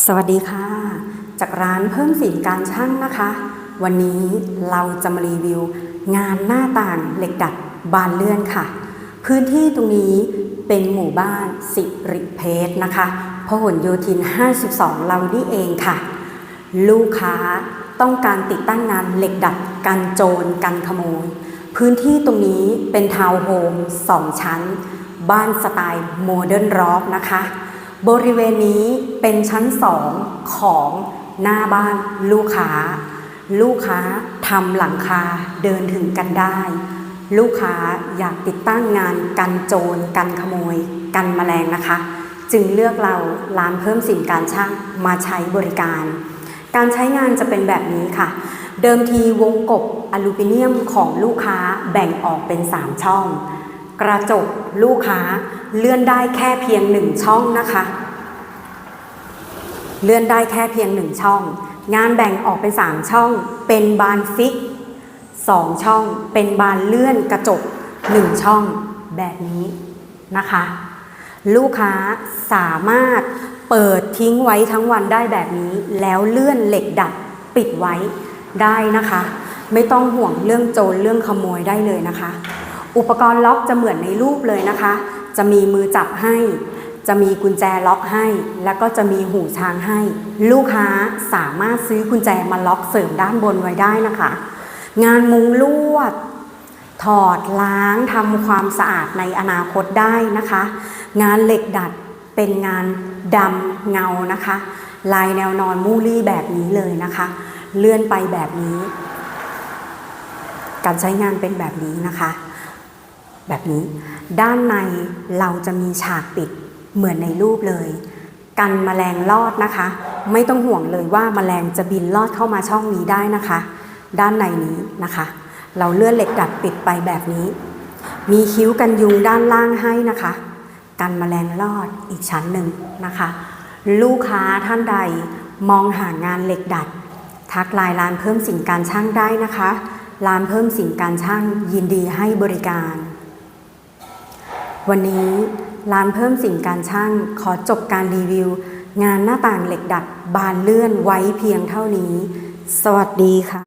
สวัสดีค่ะ จากร้านเพิ่มสินการช่างนะคะ วันนี้เราจะมารีวิว งานหน้าต่างเหล็กดัดบานเลื่อนค่ะ พื้นที่ตรงนี้เป็นหมู่บ้านสิริเพชรนะคะพหลโยธิน 52 เรานี่เองค่ะ ลูกค้าต้องการติดตั้งงานเหล็กดัดกันโจรกันขโมย พื้นที่ตรงนี้เป็นทาวน์โฮม2ชั้น บ้านสไตล์โมเดิร์นร็อกนะคะ บริเวณนี้เป็นชั้น2ของหน้าบ้านลูกค้า ลูกค้าทำหลังคาเดินถึงกันได้ ลูกค้าอยากติดตั้งงานกันโจรกันขโมย กันแมลงนะคะ จึงเลือกเราร้านเพิ่มสินการช่างมาใช้บริการ การใช้งานจะเป็นแบบนี้ค่ะ เดิมทีวงกบอลูมิเนียมของลูกค้าแบ่งออกเป็น 3 ช่อง กระจกลูกค้าเลื่อนได้แค่เพียง1ช่องนะคะ เลื่อนได้แค่เพียง1ช่อง งานแบ่งออกเป็น3ช่อง เป็นบานฟิก2ช่อง เป็นบานเลื่อนกระจก1ช่องแบบนี้นะคะ ลูกค้าสามารถเปิดทิ้งไว้ทั้งวันได้แบบนี้ แล้วเลื่อนเหล็กดัดปิดไว้ได้นะคะ ไม่ต้องห่วงเรื่องโจรเรื่องขโมยได้เลยนะคะ อุปกรณ์ล็อกจะเหมือนในรูปเลยนะคะ จะมีมือจับให้ จะมีกุญแจล็อกให้ แล้วก็จะมีหูช้างให้ ลูกค้าสามารถซื้อกุญแจมาล็อกเสริมด้านบนไว้ได้นะคะ งานมุงลวด ถอดล้างทำความสะอาดในอนาคตได้นะคะ งานเหล็กดัดเป็นงานดำเงานะคะ ลายแนวนอนมูลี่แบบนี้เลยนะคะ เลื่อนไปแบบนี้ การใช้งานเป็นแบบนี้นะคะ แบบนี้ ด้านในเราจะมีฉากปิดเหมือนในรูปเลย กันแมลงลอดนะคะ ไม่ต้องห่วงเลยว่าแมลงจะบินลอดเข้ามาช่องนี้ได้นะคะ ด้านในนี้นะคะ เราเลื่อนเหล็กดัดปิดไปแบบนี้ มีคิ้วกันยุงด้านล่างให้นะคะ กันแมลงลอดอีกชั้นหนึ่งนะคะ ลูกค้าท่านใดมองหางานเหล็กดัด ทักไลน์ร้านเพิ่มสินการช่างได้นะคะ ร้านเพิ่มสินการช่างยินดีให้บริการ วันนี้ร้านเพิ่มสินการช่างขอจบการรีวิว งานหน้าต่างเหล็กดัดบานเลื่อนไว้เพียงเท่านี้ สวัสดีค่ะ